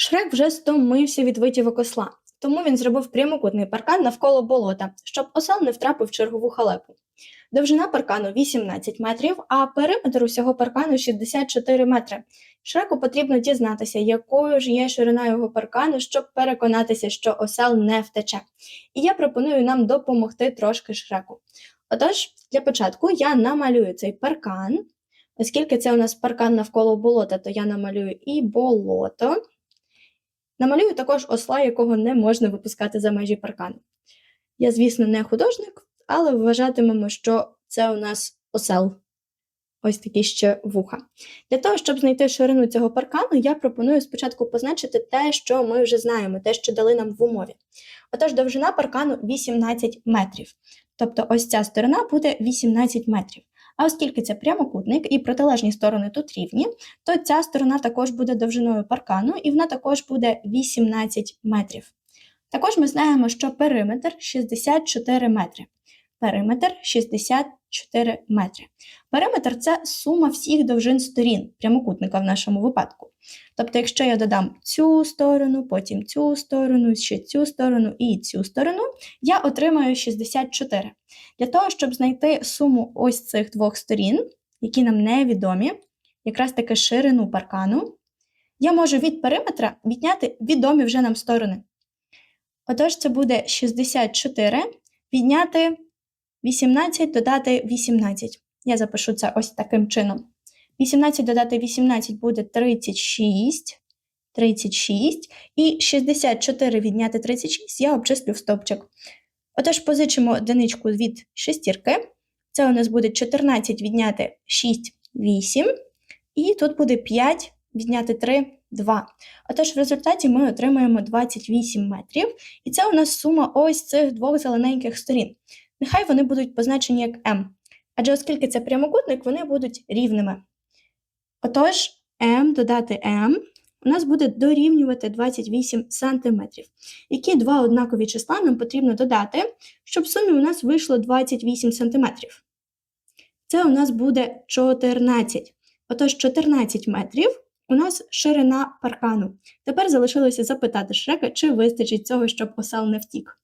Шрек вже стомився від витівок осла, тому він зробив прямокутний паркан навколо болота, щоб осел не втрапив в чергову халепу. Довжина паркану 18 метрів, а периметр усього паркану 64 метри. Шреку потрібно дізнатися, якою ж є ширина його паркану, щоб переконатися, що осел не втече. І я пропоную нам допомогти трошки шреку. Отож, для початку я намалюю цей паркан. Оскільки це у нас паркан навколо болота, то я намалюю і болото. Намалюю також осла, якого не можна випускати за межі паркану. Я, звісно, не художник, але вважатимемо, що це у нас осел. Ось такі ще вуха. Для того, щоб знайти ширину цього паркану, я пропоную спочатку позначити те, що ми вже знаємо, те, що дали нам в умові. Отож, довжина паркану 18 метрів. Тобто ось ця сторона буде 18 метрів. А оскільки це прямокутник і протилежні сторони тут рівні, то ця сторона також буде довжиною паркану, і вона також буде 18 метрів. Також ми знаємо, що периметр 64 метри. Периметр 64 метри. Периметр це сума всіх довжин сторін прямокутника в нашому випадку. Тобто, якщо я додам цю сторону, потім цю сторону, ще цю сторону і цю сторону, я отримаю 64. Для того, щоб знайти суму ось цих двох сторін, які нам невідомі, якраз таки ширину паркану, я можу від периметра відняти відомі вже нам сторони. Отож, це буде 64 відняти 18 додати 18. Я запишу це ось таким чином. 18 додати 18 буде 36. 36. І 64 відняти 36 я обчислю в стовпчик. Отож, позичимо одиничку від шестірки. Це у нас буде 14 відняти 6, 8. І тут буде 5 відняти 3, 2. Отож, в результаті ми отримаємо 28 метрів. І це у нас сума ось цих двох зелененьких сторін. Нехай вони будуть позначені як m. Адже оскільки це прямокутник, вони будуть рівними. Отож, m додати m у нас буде дорівнювати 28 см. Які два однакові числа нам потрібно додати, щоб в сумі у нас вийшло 28 см. Це у нас буде 14. Отож, 14 метрів у нас ширина паркану. Тепер залишилося запитати Шрека, чи вистачить цього, щоб осел не втік.